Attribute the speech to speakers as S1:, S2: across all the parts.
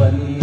S1: ولي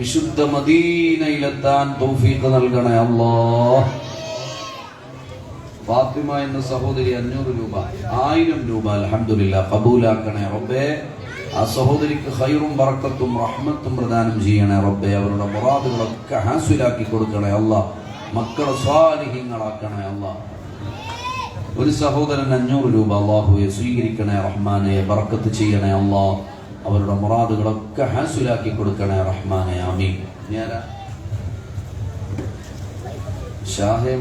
S1: വിശുദ്ധ മദീനയിലെത്താൻ തൗഫീഖ് നൽകണേ അല്ലോ ഫാത്തിമ എന്ന സഹോദരി അഞ്ഞൂറ് രൂപ ആയിരം രൂപ അലഹമില്ല കബൂലാക്കണേ റബ്ബേ. ആ സഹോദരിക്ക് ഹൈറും വറക്കത്തും റഹ്മത്തും പ്രദാനം ചെയ്യണേ റബ്ബേ. അവരുടെ മുറാദുകളൊക്കെ ഹാസുലാക്കി കൊടുക്കണേ അല്ല മക്കളെ സ്വാലിഹ്യങ്ങളാക്കണേ അല്ല ഒരു സഹോദരൻ അഞ്ഞൂറ് രൂപ അള്ളാഹുവെ സ്വീകരിക്കണേ റഹ്മാനെ. വറക്കത്ത് ചെയ്യണേ അള്ളാ അവരുടെ മുറാദുകളൊക്കെ ഹാസുലാക്കി കൊടുക്കണേ റഹ്മാനെ ആമീൻ.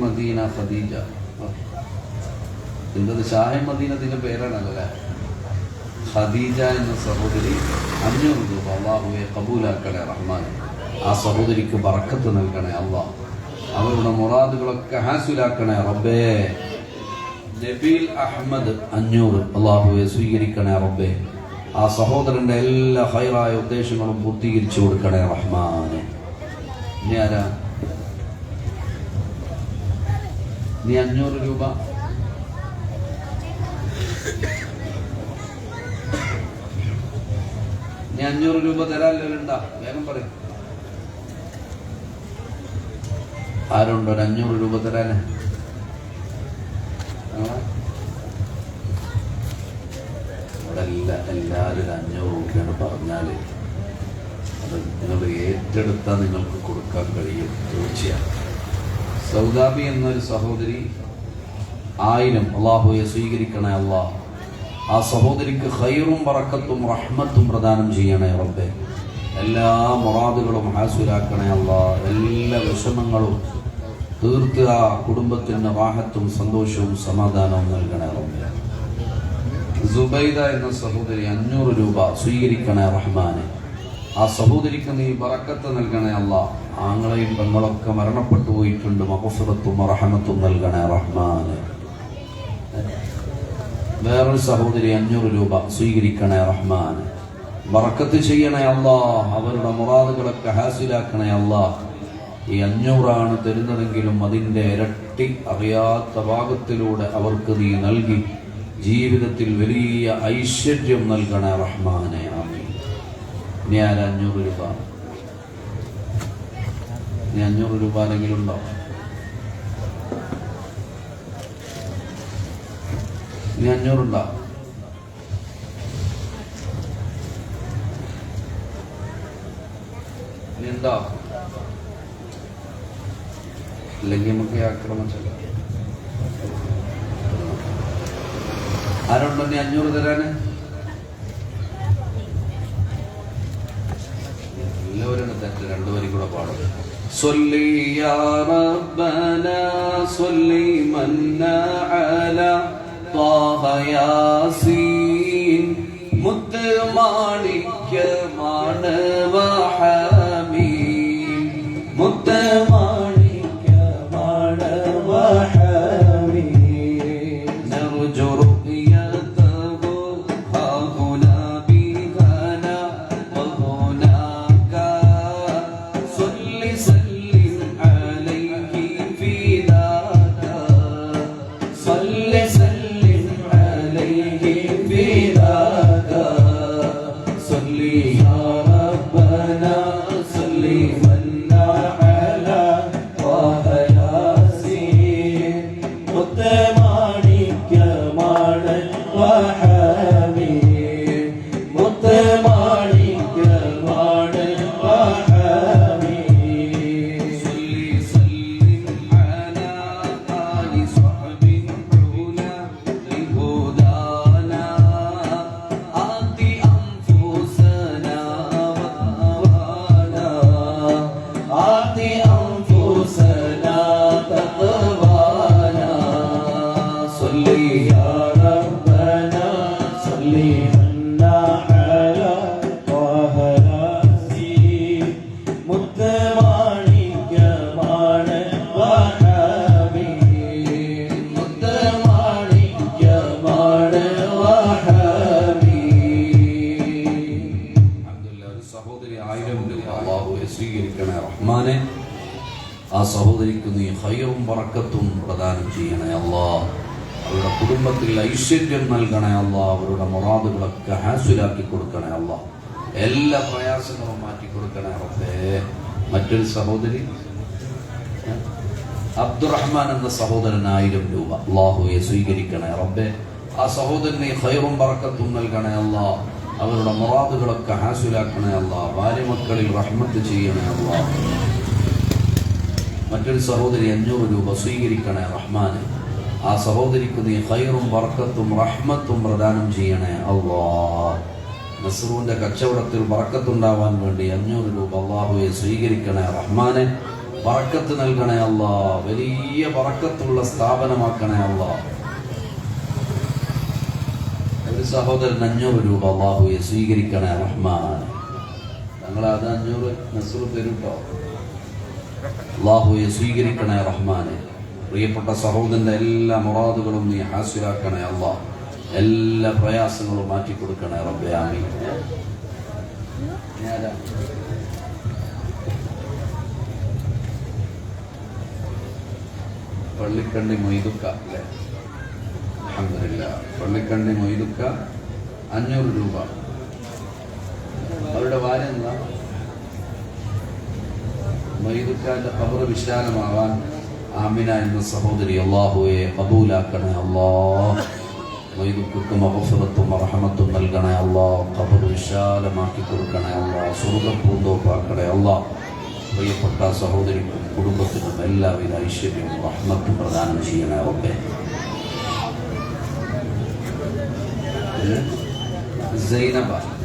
S1: മദീന ഖദീജ. എന്തത്? ഷാഹെ മദീനത്തിന്റെ പേരാണല്ലേ ഖദീജ എന്ന സഹോദരി അഞ്ഞൂറ് രൂപ അള്ളാഹുവെ കബൂലാക്കണേ റഹ്മാൻ ആ സഹോദരിക്ക് ബറക്കത്ത് നൽകണേ അള്ളാഹ് അവരുടെ മുറാദുകളൊക്കെ ഹാസുലാക്കണേ റബ്ബേ. നബീൽ അഹമ്മദ് അഞ്ഞൂറ് അള്ളാഹുവെ സ്വീകരിക്കണേ റബ്ബേ. ആ സഹോദരന്റെ എല്ലാ ഹൈറായ ഉദ്ദേശങ്ങളും പൂർത്തീകരിച്ചു കൊടുക്കണേ റഹ്മാനെ. ഇനി ആരാ? നീ അഞ്ഞൂറ് രൂപ? നീ അഞ്ഞൂറ് രൂപ തരാനുണ്ടാ വേഗം പറയും. ആരുണ്ടോ ഒരു അഞ്ഞൂറ് രൂപ തരാന്? എല്ലാ എല്ലാവരും അഞ്ഞൂറ് രൂപയാണ് പറഞ്ഞാൽ അത് നിങ്ങൾ ഏറ്റെടുത്താൽ നിങ്ങൾക്ക് കൊടുക്കാൻ കഴിയും. തീർച്ചയാണ് സൗദാബി എന്നൊരു സഹോദരി ആയിരം അള്ളാഹുയെ സ്വീകരിക്കണേ അള്ളാഹ് ആ സഹോദരിക്ക് ഹൈറും പറക്കത്തും റഹ്മത്തും പ്രദാനം ചെയ്യണേ റബ്ബെ. എല്ലാ മുറാദുകളും ഹാസുരാക്കണേ അള്ളാ. എല്ലാ വിഷമങ്ങളും തീർത്ത് ആ കുടുംബത്തിന് വാഹത്തും സന്തോഷവും സമാധാനവും നൽകണേ റബ്ബെ. സുബൈദ എന്ന സഹോദരി അഞ്ഞൂറ് രൂപ സ്വീകരിക്കണേ റഹ്മാനെ. ആ സഹോദരിക്ക് നീ ബറക്കത്ത് നൽകണേ അല്ല. ആങ്ങളെയും പെങ്ങളൊക്കെ മരണപ്പെട്ടു പോയിട്ടുണ്ട്. മഹസുറത്തും റഹമത്തും നൽകണേ റഹ്മാനെ. വേറൊരു സഹോദരി അഞ്ഞൂറ് രൂപ സ്വീകരിക്കണേ റഹ്മാന്. ബറക്കത്ത് ചെയ്യണേ അല്ല. അവരുടെ മുറാദുകളൊക്കെ ഹാസിലാക്കണേ അല്ല. ഈ അഞ്ഞൂറാണ് തരുന്നതെങ്കിലും അതിന്റെ ഇരട്ടി അറിയാത്ത ഭാഗത്തിലൂടെ അവർക്ക് നീ നൽകി ജീവിതത്തിൽ വലിയ ഐശ്വര്യം നൽകണ റഹ്മാനെ ആമീൻ. ഇനി ആരാ അഞ്ഞൂറ് രൂപ? ഇനി അഞ്ഞൂറ് രൂപ ആരെങ്കിലും ഉണ്ടോ? ഇനി അഞ്ഞൂറുണ്ടോ ഇനി ഉണ്ടോ? അല്ലെങ്കിൽ നമുക്ക് ആക്രമിച്ചല്ലോ ആരുണ്ടോ നീ അഞ്ഞൂറ് തരാന് എല്ലാവരും തെറ്റ് രണ്ടുപേരും കൂടെ പാടും صلي يا ربنا صلي من على طه ياسين മുത്തമാണിക്യമാണ് വഹമീൻ ഐശ്വര്യം നൽകണേ അല്ല അവരുടെ മൊറാദുകളൊക്കെ ഹാസുലാക്കി കൊടുക്കണേ അല്ല എല്ലാ പ്രയാസങ്ങളും മാറ്റി കൊടുക്കണേ റബ്ബേ. മറ്റൊരു സഹോദരി? അബ്ദുറഹ്മാൻ എന്ന സഹോദരൻ ആയിരം രൂപ അള്ളാഹുയെ സ്വീകരിക്കണേ റബ്ബെ. ആ സഹോദരനെ ഖൈറും പറക്കത്തും നൽകണേ അല്ല അവരുടെ മുറാദുകളൊക്കെ ഹാസുലാക്കണേ അല്ല ഭാര്യമക്കളിൽ റഹ്മത്ത് ചെയ്യണേ അല്ല മറ്റൊരു സഹോദരി അഞ്ഞൂറ് രൂപ സ്വീകരിക്കണേ റഹ്മാന്. ആ സഹോദരിക്ക് നീ ഹൈറും ബർക്കത്തും റഹ്മത്തും പ്രദാനം ചെയ്യണേ അള്ളാ. നസറുവിന്റെ കച്ചവടത്തിൽ ബറക്കത്തുണ്ടാവാൻ വേണ്ടി അഞ്ഞൂറ് രൂപ അള്ളാഹുവെ സ്വീകരിക്കണേ റഹ്മാനെ. ബറക്കത്ത് നൽകണേ അള്ളാ. വലിയ ബറക്കത്തുള്ള സ്ഥാപനമാക്കണേ അള്ളാ. ഒരു സഹോദരൻ അഞ്ഞൂറ് രൂപ അള്ളാഹുവെ സ്വീകരിക്കണേ റഹ്മാൻ ഞങ്ങൾ അത് അഞ്ഞൂറ് നസറു തരൂട്ടോ അള്ളാഹുവെ സ്വീകരിക്കണേ റഹ്മാനെ. പ്രിയപ്പെട്ട സഹോദരന്റെ എല്ലാ മുറാദുകളും നീ ഹാസ്യരാക്കണേ അല്ല. എല്ലാ പ്രയാസങ്ങളും മാറ്റി കൊടുക്കണേ റബ്ബെ ആമീൻ. ഞാനാ. പള്ളിക്കണ്ടി മൊയ്തുക്ക അല്ലേ? പള്ളിക്കണ്ടി മൊയ്തുക്ക അഞ്ഞൂറ് രൂപ. അവരുടെ ഭാര്യ എന്താ? മൊയ്തുക്കാന്റെ കബറ് വിശാലമാവാൻ ആമിന എന്ന സഹോദരി അള്ളാഹുവെ കബൂലാക്കണേ അല്ലാ. മൊയ്തുക്ക് മഹഫറത്തും റഹമത്തും നൽകണേ അല്ലാ. കബർ വിശാലമാക്കി കൊടുക്കണേ അല്ലാ. സ്വർഗപ്പൂന്തോപ്പാക്കണേ അല്ലാ. പ്രിയപ്പെട്ട സഹോദരിക്കും കുടുംബത്തിനും എല്ലാവിധ ഐശ്വര്യവും റഹ്മത്തും പ്രദാനം ചെയ്യണേ ഒക്കെ സൈനബ. അല്ലേ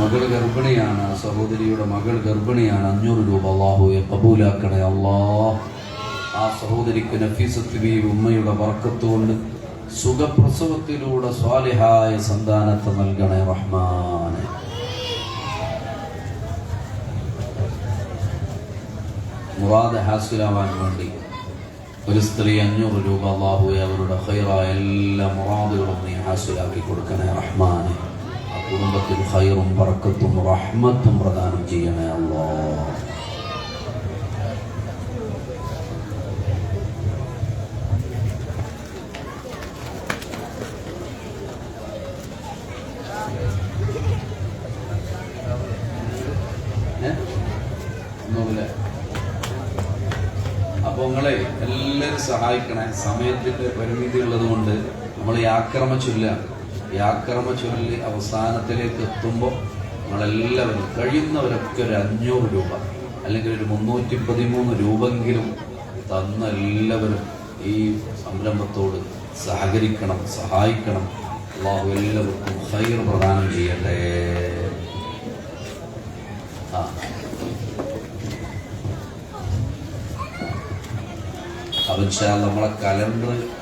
S1: മകൾ ഗർഭിണിയാണ് സഹോദരിയുടെ മകൾ ഗർഭിണിയാണ്. അഞ്ഞൂറ് രൂപ അള്ളാഹുയെ കബൂലാക്കണേ അള്ളാ ആ സഹോദരിക്ക് നഫീസത്തിനെയും ഉമ്മയുടെ വർക്കത്ത് കൊണ്ട് സുഖപ്രസവത്തിലൂടെ സ്വാലിഹായ സന്താനത്തെ നൽകണേ റഹ്മാനെ മുറാദ് ഹാസിലാവാൻ വേണ്ടി ഒരു സ്ത്രീ അഞ്ഞൂറ് രൂപ അള്ളാഹുവെ അവരുടെ ഹൈറായ എല്ലാ മുറാദുകളും നീ ഹാസിലാക്കി കൊടുക്കണേ റഹ്മാനെ. കുടുംബത്തിൽ ഹൈറും പറക്കത്തും റഹ്മത്തും പ്രദാനം ചെയ്യണേ അല്ലോ സഹായിക്കണേ. സമയത്തിന്റെ പരിമിതി ഉള്ളത് കൊണ്ട് നമ്മൾ യാക്രമ ചൊല്ല യാക്രമ ചൊല്ലി അവസാനത്തിലേക്ക് എത്തുമ്പോൾ നമ്മളെല്ലാവരും കഴിയുന്നവരൊക്കെ ഒരു അഞ്ഞൂറ് രൂപ അല്ലെങ്കിൽ ഒരു മുന്നൂറ്റി പതിമൂന്ന് രൂപെങ്കിലും തന്ന എല്ലാവരും ഈ സംരംഭത്തോട് സഹകരിക്കണം സഹായിക്കണം. അള്ളാഹു എല്ലാവർക്കും ഹൈർ പ്രദാനം ചെയ്യട്ടെ. ആ. അപ്പം നമ്മളെ കലണ്ടർ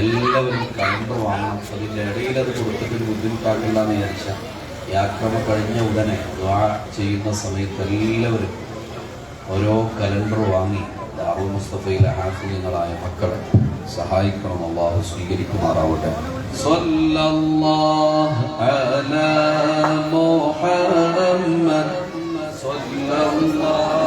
S1: എല്ലാവരും കലണ്ടർ വാങ്ങണം. അതിന്റെ ഇടയിൽ അത് കൊടുത്തിട്ട് ഒരു വിചാരിച്ചാൽ വിചാരിച്ച. യാക്രമ കഴിഞ്ഞ ഉടനെ ദ്വാ ചെയ്യുന്ന സമയത്ത് എല്ലാവരും ഓരോ കലണ്ടർ വാങ്ങി. ദാറു മുസ്തഫയിലെ ഹാഫിങ്ങളായ മക്കളെ സഹായിക്കണം. അള്ളാഹു സ്വീകരിക്കുമാറാവട്ടെ. സല്ലല്ലാഹു അലാ മുഹമ്മദ് സ്വല്ലല്ലാഹു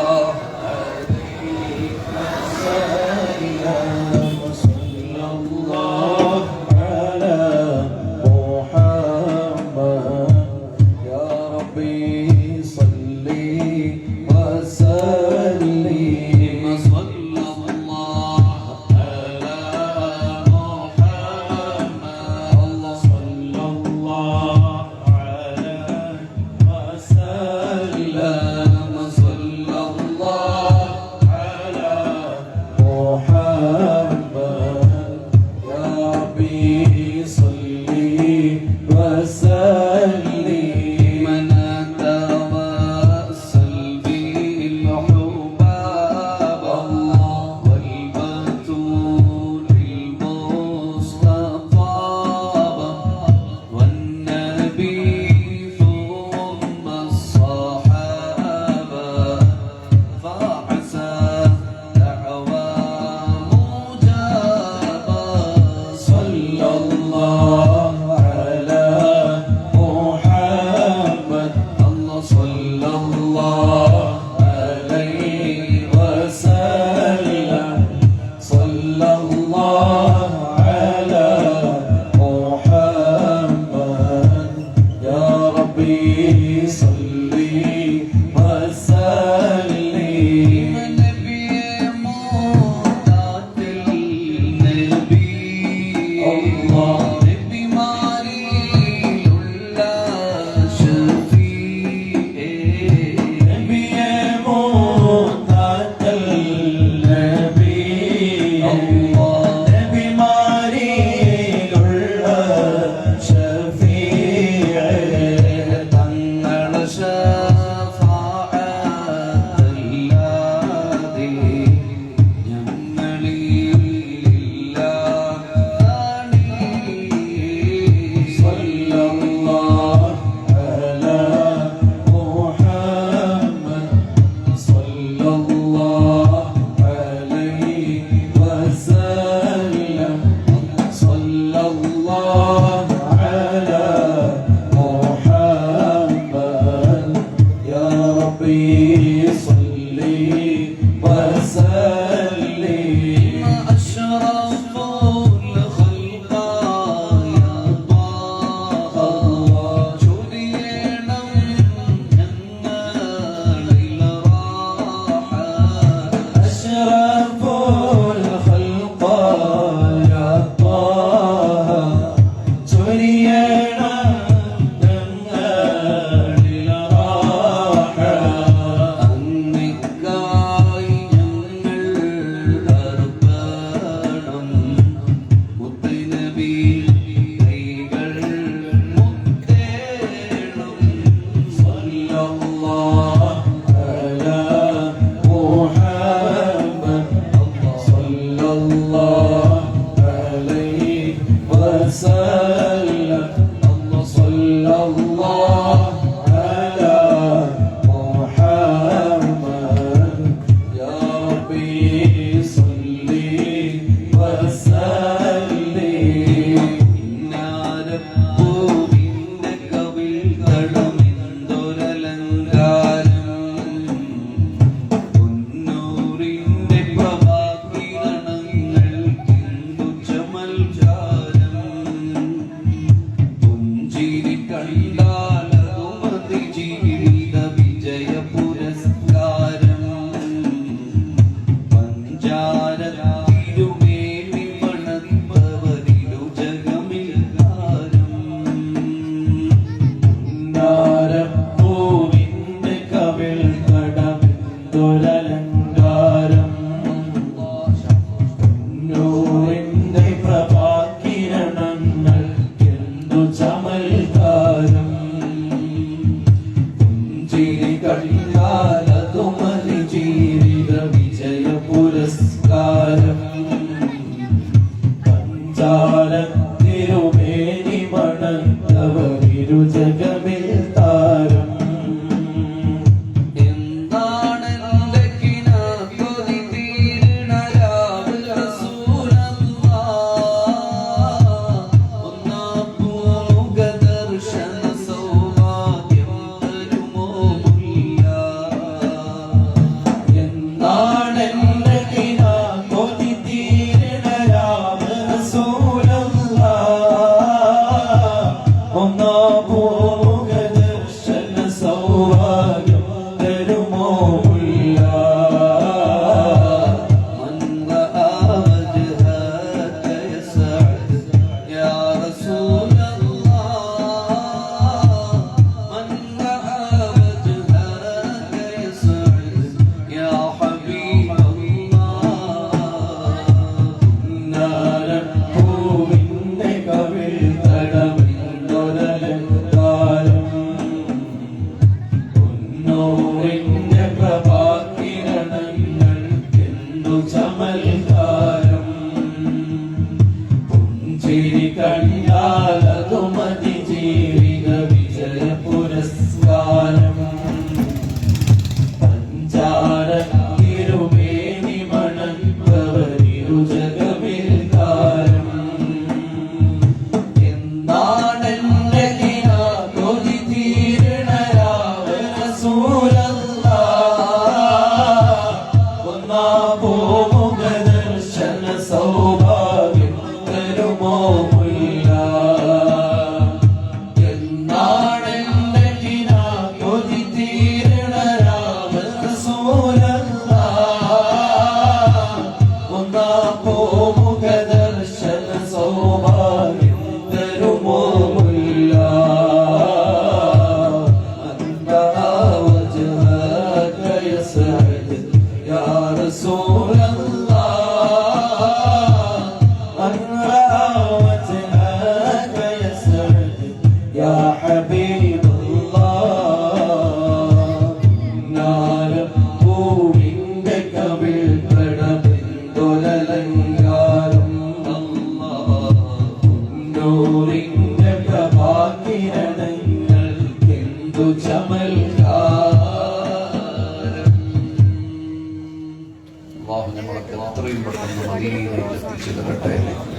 S2: darling.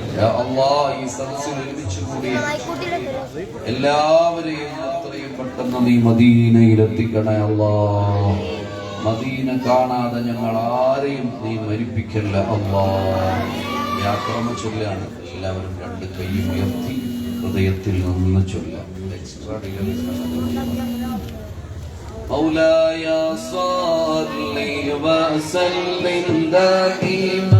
S2: മദീനയിൽ ഈ എല്ലാവരെയും മദീനയിൽ മദീന കാണാതെ ഞങ്ങൾ ആരെയും നീ മരിപ്പിക്കല്ല അള്ളാ ചൊല്ലാണ്. എല്ലാവരും രണ്ട് കൈ ഉയർത്തി ഹൃദയത്തിൽ നിന്ന് ചൊല്ലാം. مولاي صل وسلم دائما.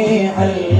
S2: واسع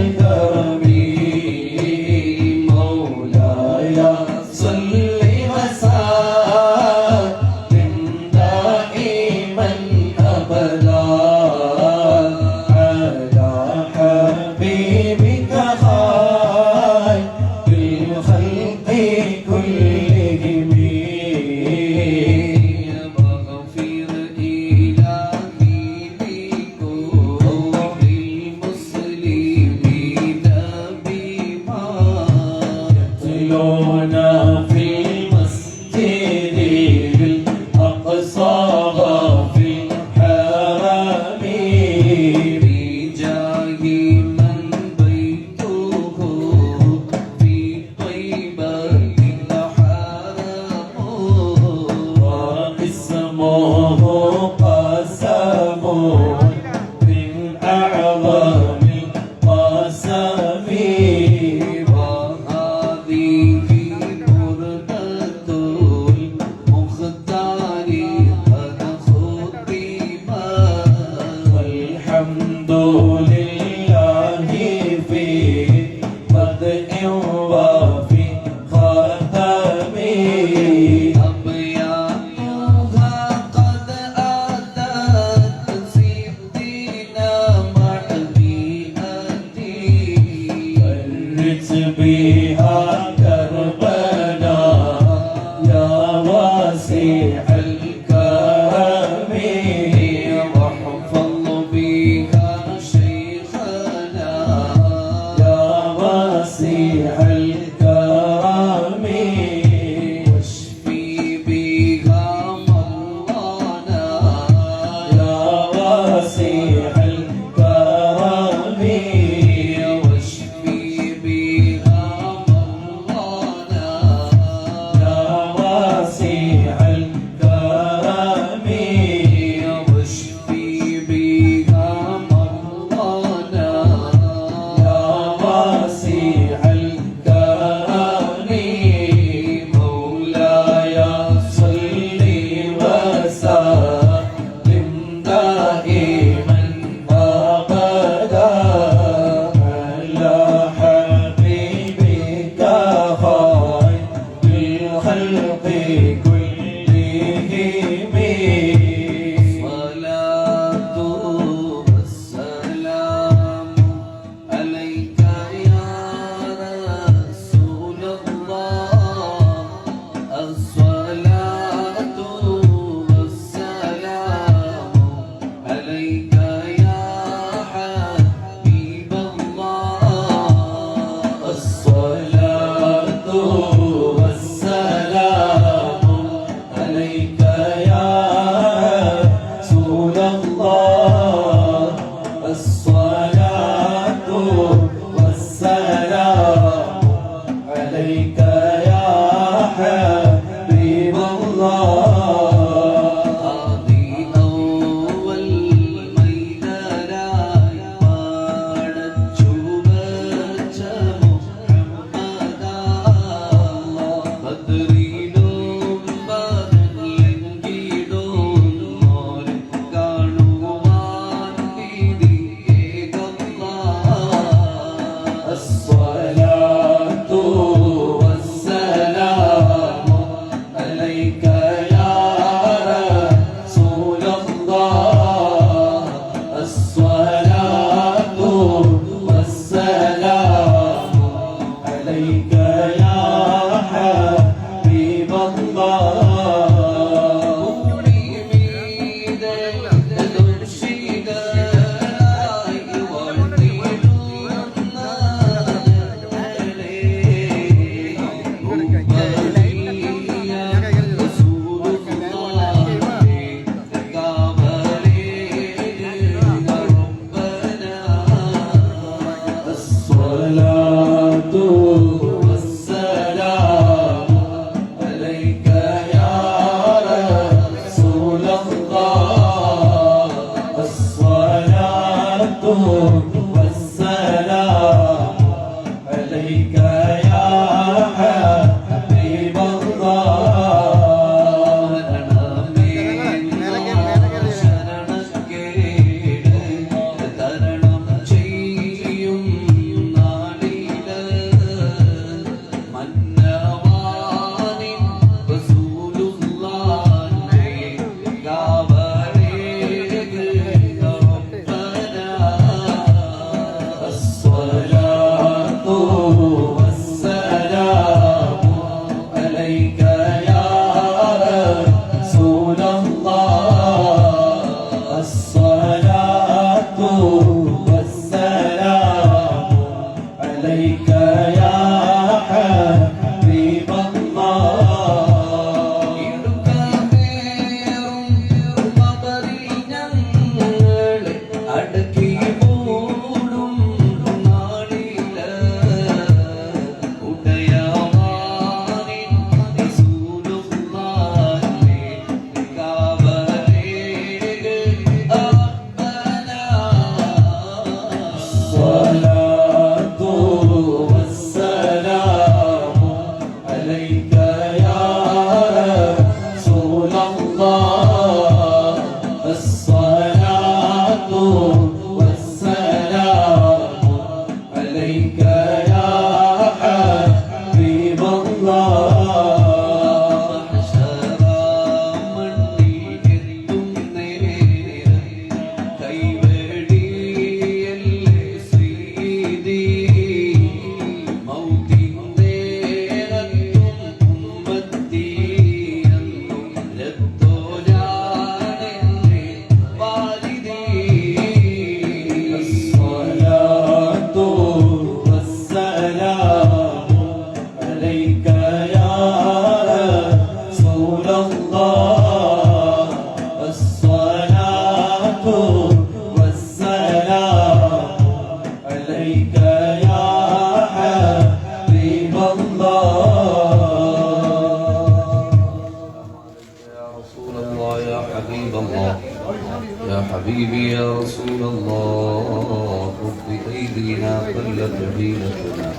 S1: يا حبيبي يا رسول الله خذ بأيدينا قلت حيلتنا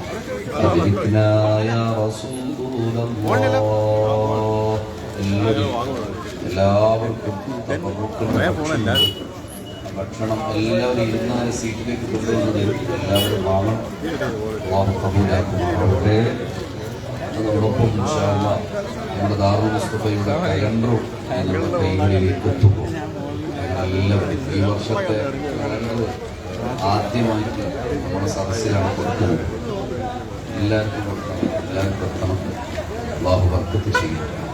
S1: أدركنا يا رسول الله എല്ലാവർക്കും തബറുക്കും ഭക്ഷണം എല്ലാവരും ഇരുന്നാല് സീറ്റിലേക്ക് കൊണ്ടുവന്നത് എല്ലാവരും വാങ്ങണം അള്ളാഹു കബൂലാക്കുമാറാവട്ടെ അതോടൊപ്പം ഇൻഷാ അല്ലാ നമ്മുടെ ദാറുൽ മുസ്തഫയുടെ കലണ്ടറും നമ്മുടെ കൈകളിലേക്ക് എത്തുമ്പോൾ എല്ലാവരും ഈ വർഷത്തെ ആദ്യമായിട്ട് നമ്മുടെ സദസ്സിലാണ് കൊടുക്കുന്നത് എല്ലാവർക്കും കൊടുക്കണം. എല്ലാവർക്കും കൊടുക്കണം. ബാഹു വർക്കത്ത് ചെയ്യട്ടെ